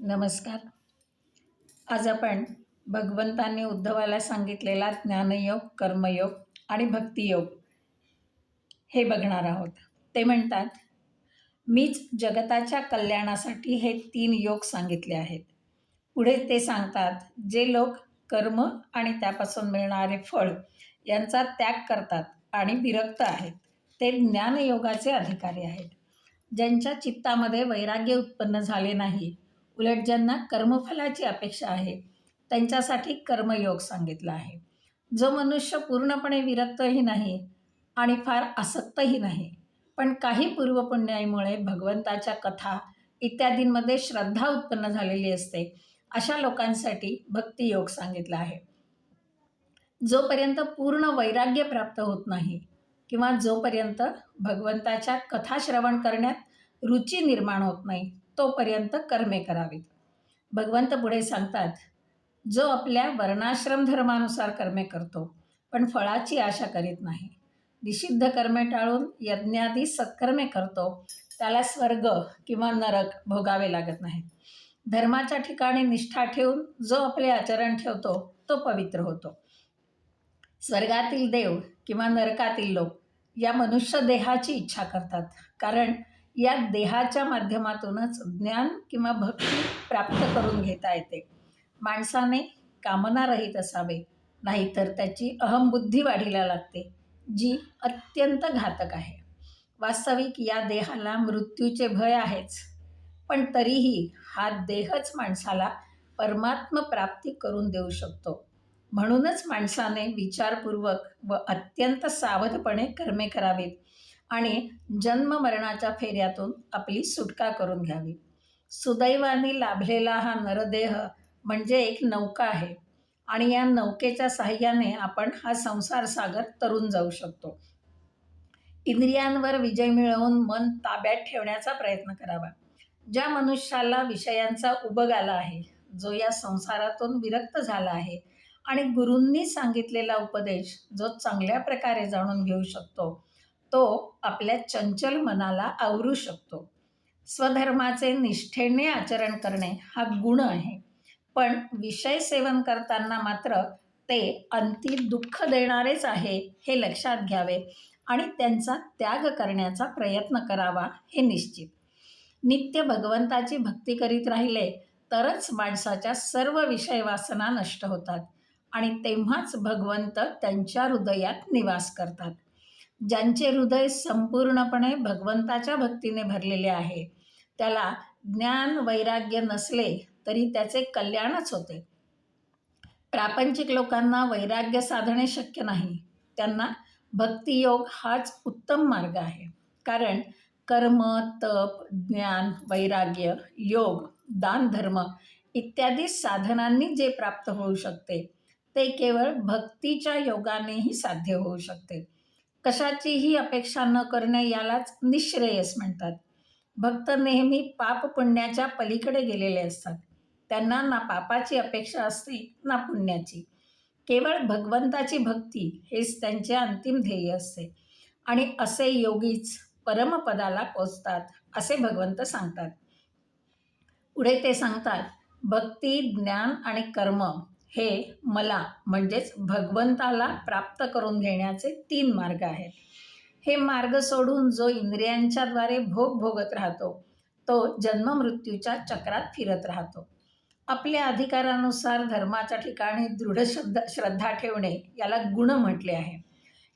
नमस्कार. आज आपण भगवंतांनी उद्धवाला सांगितलेला ज्ञानयोग कर्मयोग आणि भक्तियोग हे बघणार आहोत. ते म्हणतात मीच जगताच्या कल्याणासाठी हे तीन योग सांगितले आहेत. पुढे ते सांगतात जे लोक कर्म आणि त्यापासून मिळणारे फळ यांचा त्याग करतात आणि विरक्त आहेत. ते ज्ञानयोगाचे अधिकारी आहेत. ज्यांच्या चित्तामध्ये वैराग्य उत्पन्न झाले नाही उलट ज्यांना कर्मफलाची अपेक्षा आहे त्यांच्यासाठी कर्मयोग सांगितला आहे. जो मनुष्य पूर्णपणे विरक्तही नाही आणि फार आसक्तही नाही पण काही पूर्वपुण्याईमुळे भगवंताच्या कथा इत्यादींमध्ये श्रद्धा उत्पन्न झालेली असते अशा लोकांसाठी भक्तियोग सांगितला आहे. जोपर्यंत पूर्ण वैराग्य प्राप्त होत नाही किंवा जोपर्यंत भगवंताच्या कथा श्रवण करण्यात रुची निर्माण होत नाही तोपर्यंत कर्मे करावीत. भगवंत पुढे सांगतात जो आपल्या वर्णाश्रम धर्मानुसार कर्मे करतो पण फळाची आशा करीत नाही. निषिद्ध कर्मे टाळून यज्ञादी सत्कर्मे करतो त्याला स्वर्ग किंवा नरक भोगावे लागत नाहीत. धर्माच्या ठिकाणी निष्ठा ठेवून जो आपले आचरण ठेवतो तो पवित्र होतो. स्वर्गातील देव किंवा नरकातील लोक या मनुष्य देहाची इच्छा करतात कारण या देहाच्या माध्यमातूनच ज्ञान किंवा भक्ती प्राप्त करून घेता येते. माणसाने कामनारहित असावे नाहीतर त्याची अहमबुद्धी वाढीला लागते जी अत्यंत घातक आहे. वास्तविक या देहाला मृत्यूचे भय आहेच पण तरीही हा देहच माणसाला परमात्म प्राप्ती करून देऊ शकतो. म्हणूनच माणसाने विचारपूर्वक व अत्यंत सावधपणे कर्मे करावीत आणि जन्ममरणाच्या फेऱ्यातून आपली सुटका करून घ्यावी. सुदैवाने लाभलेला हा नरदेह म्हणजे एक नौका आहे आणि या नौकेच्या साह्याने आपण हा संसार सागर तरून जाऊ शकतो. इंद्रियांवर विजय मिळवून मन ताब्यात ठेवण्याचा प्रयत्न करावा. ज्या मनुष्याला विषयांचा उबग आला आहे जो या संसारातून विरक्त झाला आहे आणि गुरूंनी सांगितलेला उपदेश जो चांगल्या प्रकारे जाणून घेऊ शकतो तो आपल्या चंचल मनाला आवरू शकतो. स्वधर्माचे निष्ठेने आचरण करणे हा गुण आहे. पण विषय सेवन करताना मात्र ते अंती दुःख देणारेच आहे हे लक्षात घ्यावे आणि त्यांचा त्याग करण्याचा प्रयत्न करावा हे निश्चित. नित्य भगवंताची भक्ती करीत राहिले तरच माणसाच्या सर्व विषय वासना नष्ट होतात आणि तेव्हाच भगवंत त्यांच्या हृदयात निवास करतात. ज्यांचे हृदय संपूर्णपणे भगवंताच्या भक्तीने भरलेले आहे. त्याला ज्ञान वैराग्य नसले तरी त्याचे कल्याणच होते. प्रापंचिक लोकांना वैराग्य साधणे शक्य नाही. त्यांना भक्तियोग हाच उत्तम मार्ग आहे. कारण कर्म तप ज्ञान वैराग्य योग दान धर्म इत्यादी साधनांनी जे प्राप्त होऊ शकते ते केवळ भक्तीच्या योगानेही साध्य होऊ शकते. कशाचीही अपेक्षा न करणे यालाच निश्रेयस म्हणतात. भक्त नेहमी पाप पुण्याच्या पलीकडे गेलेले असतात. त्यांना ना पापाची अपेक्षा असते ना पुण्याची. केवळ भगवंताची भक्ती हेच त्यांचे अंतिम ध्येय असते. आणि असे योगीच परमपदाला पोचतात असे भगवंत सांगतात. पुढे ते सांगतात भक्ती ज्ञान आणि कर्म हे मला म्हणजेच भगवंताला प्राप्त करून घेण्याचे तीन मार्ग आहेत. हे मार्ग सोडून जो इंद्रियांच्याद्वारे भोग भोगत राहतो तो जन्ममृत्यूच्या चक्रात फिरत राहतो. आपल्या अधिकारानुसार धर्माच्या ठिकाणी दृढ श्रद्धा श्रद्धा ठेवणे याला गुण म्हटले आहे.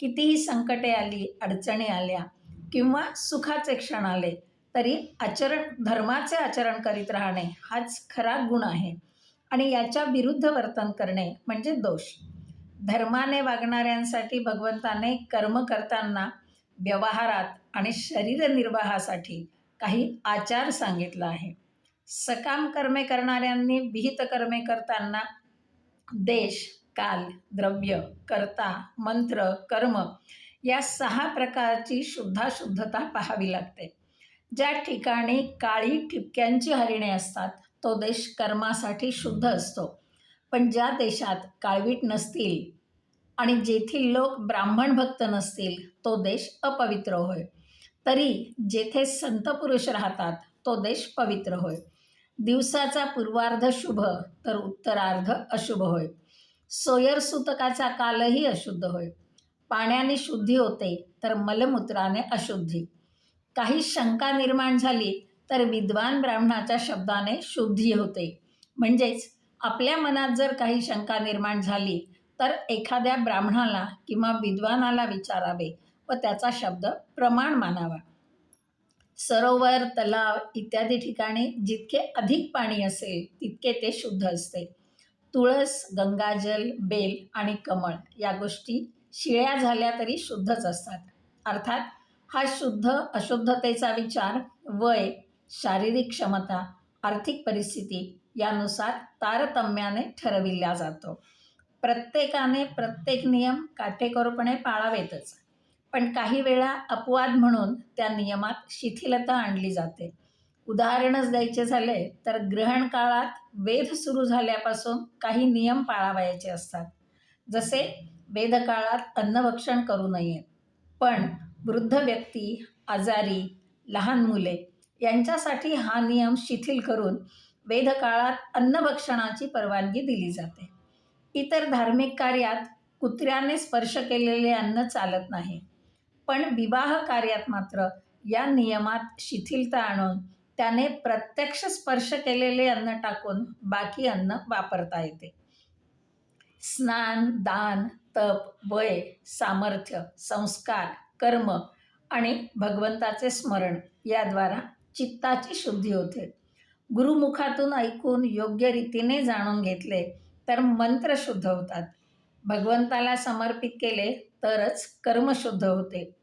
कितीही संकटे आली अडचणी आल्या किंवा सुखाचे क्षण आले तरी आचरण धर्माचे आचरण करीत राहणे हाच खरा गुण आहे. आणि याच्या विरुद्ध वर्तन करणे म्हणजे दोष. धर्माने वागणाऱ्यांसाठी भगवंताने कर्म करताना व्यवहारात आणि शरीर निर्वाहासाठी काही आचार सांगितला आहे. सकाम कर्मे करणाऱ्यांनी विहित कर्मे करताना देश काल द्रव्य कर्ता मंत्र कर्म या सहा प्रकारची शुद्धाशुद्धता पाहावी लागते. ज्या ठिकाणी काळी ठिपक्यांची हरिणे असतात तो देश कर्मासाठी शुद्ध असतो. पण ज्या देशात काळवीट नसतील आणि जेथील लोक ब्राह्मण भक्त नसतील तो देश अपवित्र होय. तरी जेथे संत पुरुष राहतात तो देश पवित्र होय. दिवसाचा पूर्वार्ध शुभ तर उत्तरार्ध अशुभ होय. सोयर सुतकाचा कालही अशुद्ध होय. पाण्याने शुद्धी होते तर मलमूत्राने अशुद्धी. काही शंका निर्माण झाली तर विद्वान ब्राह्मणाच्या शब्दाने शुद्धी होते. म्हणजेच आपल्या मनात जर काही शंका निर्माण झाली तर एखाद्या ब्राह्मणाला किंवा विद्वानाला विचारावे व त्याचा शब्द प्रमाण मानावा. सरोवर तलाव इत्यादी ठिकाणी जितके अधिक पाणी असेल तितके ते शुद्ध असते. तुळस गंगाजल बेल आणि कमळ या गोष्टी शिळ्या झाल्या तरी शुद्धच असतात. अर्थात हा शुद्ध अशुद्धतेचा विचार वय शारीरिक क्षमता आर्थिक परिस्थिती यानुसार तारतम्याने ठरविला जातो. प्रत्येकाने प्रत्येक नियम काटेकोरपणे पाळावेतच. पण काही वेळा अपवाद म्हणून त्या नियमात शिथिलता आणली जाते. उदाहरणच द्यायचे झाले तर ग्रहण काळात वेध सुरू झाल्यापासून काही नियम पाळावयाचे असतात. जसे वेधकाळात अन्नभक्षण करू नये पण वृद्ध व्यक्ती आजारी लहान मुले यांच्यासाठी हा नियम शिथिल करून वेदकाळात अन्नभक्षणाची परवानगी दिली जाते. इतर धार्मिक कार्यात कुत्र्याने स्पर्श केलेले अन्न चालत नाही. पण विवाह कार्यात मात्र या नियमात शिथिलता आणून त्याने प्रत्यक्ष स्पर्श केलेले अन्न टाकून बाकी अन्न वापरता येते. स्नान दान तप वय सामर्थ्य संस्कार कर्म आणि भगवंताचे स्मरण याद्वारा चित्ताची शुद्धी होते. गुरुमुखातून ऐकून योग्य रीतीने जाणून घेतले तर मंत्र शुद्ध होतात. भगवंताला समर्पित केले तरच कर्म शुद्ध होते.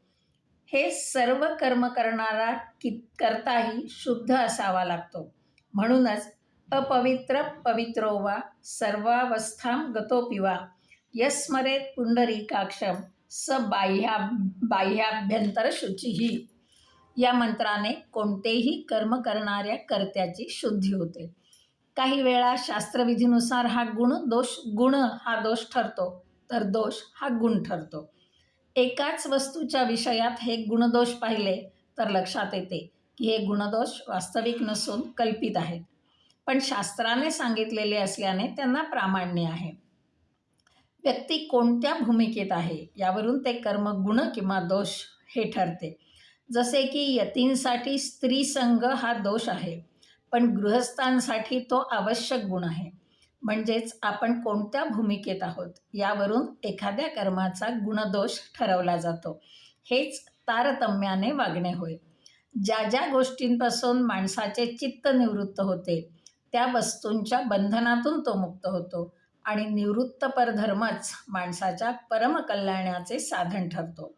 हे सर्व कर्म करणारा कि करताही शुद्ध असावा लागतो. म्हणूनच अपवित्र पवित्रो वा सर्वावस्थां गतोपिवा यस्मरेत पुंडरीकाक्षम स बाह्या बाह्याभ्यंतर शुचिही या मंत्राने कोणतेही कर्म करणाऱ्या कर्त्याची शुद्धी होते. काही वेळा शास्त्रविधीनुसार हा गुण दोष गुण हा दोष ठरतो तर दोष हा गुण ठरतो. एकाच वस्तूच्या विषयात हे गुणदोष पाहिले तर लक्षात येते की हे गुणदोष वास्तविक नसून कल्पित आहेत. पण शास्त्राने सांगितलेले असल्याने त्यांना प्रामाण्य आहे. व्यक्ती कोणत्या भूमिकेत आहे यावरून ते कर्म गुण किंवा दोष हे ठरते. जसे की यतींसाठी स्त्री संघ हा दोष आहे पण गृहस्थांसाठी तो आवश्यक गुण आहे. म्हणजेच आपण कोणत्या भूमिकेत आहोत यावरून एखाद्या कर्माचा गुणदोष ठरवला जातो. हेच तारतम्याने वागणे होय. ज्या ज्या गोष्टींपासून माणसाचे चित्त निवृत्त होते त्या वस्तूंच्या बंधनातून तो मुक्त होतो आणि निवृत्तपरधर्मच माणसाच्या परमकल्याणाचे साधन ठरतो.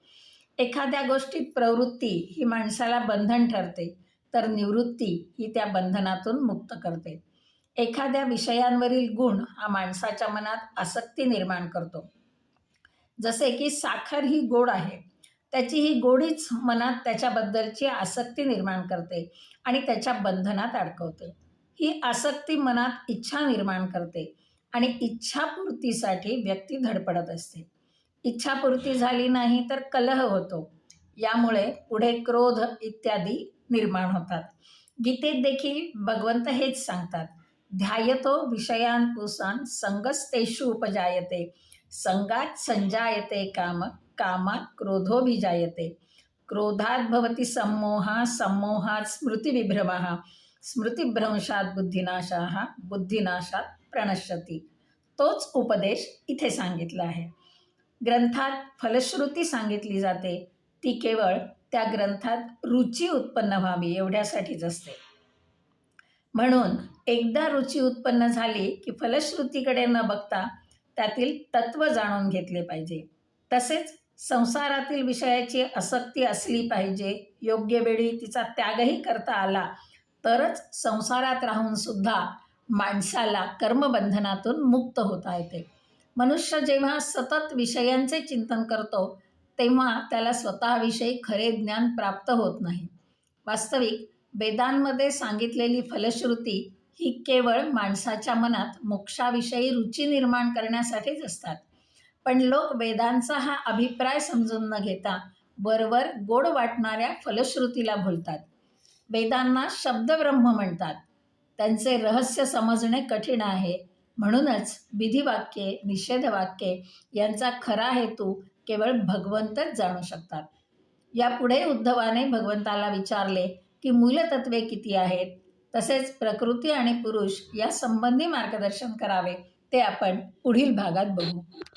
एखाद्या गोष्टीत प्रवृत्ती ही माणसाला बंधन ठरते तर निवृत्ती ही त्या बंधनातून मुक्त करते. एखाद्या विषयांवरील गुण हा माणसाच्या मनात आसक्ती निर्माण करतो. जसे की साखर ही गोड आहे त्याची ही गोडीच मनात त्याच्याबद्दलची आसक्ती निर्माण करते आणि त्याच्या बंधनात अडकवते. ही आसक्ती मनात इच्छा निर्माण करते आणि इच्छापूर्तीसाठी व्यक्ती धडपडत असते. इच्छापूर्ती झाली नाही तर कलह होतो. यामुळे पुढे क्रोध इत्यादी निर्माण होतात. गीतेत देखील भगवंत हेच सांगतात. ध्यायतो विषयान पुसान संगस्तेषु उपजायते. संगात संजायते काम कामात क्रोधोभिजायते क्रोधात भवती सम्मोहा सम्मोहात स्मृतिविभ्रमः. स्मृतिभ्रंशात बुद्धिनाशा बुद्धिनाशात प्रणश्यती. तोच उपदेश इथे सांगितला आहे. ग्रंथात फलश्रुती सांगितली जाते. ती केवळ त्या ग्रंथात रुची उत्पन्न व्हावी एवढ्यासाठीच असते. म्हणून एकदा रुची उत्पन्न झाली की फलश्रुतीकडे न बघता त्यातील तत्व जाणून घेतले पाहिजे. तसेच संसारातील विषयाची आसक्ती असली पाहिजे योग्य वेळी तिचा त्यागही करता आला तरच संसारात राहून सुद्धा माणसाला कर्मबंधनातून मुक्त होता येते. मनुष्य जेव्हा सतत विषयांचे चिंतन करतो तेव्हा त्याला स्वतःविषयी खरे ज्ञान प्राप्त होत नाही. वास्तविक वेदांमध्ये सांगितलेली फलश्रुती ही केवळ माणसाच्या मनात मोक्षाविषयी रुची निर्माण करण्यासाठीच असतात. पण लोक वेदांचा हा अभिप्राय समजून न घेता वरवर गोड वाटणाऱ्या फलश्रुतीला भुलतात वेदांना शब्दब्रह्म म्हणतात. त्यांचे रहस्य समजणे कठीण आहे. म्हणूनच विधिवाक्ये निषेधवाक्ये यांचा खरा हेतू केवळ भगवंतच जाणू शकतात. यापुढे उद्धवाने भगवंताला विचारले की मूलतत्वे किती आहेत? तसेच प्रकृती आणि पुरुष या संबंधी मार्गदर्शन करावे ते आपण पुढील भागात बघू.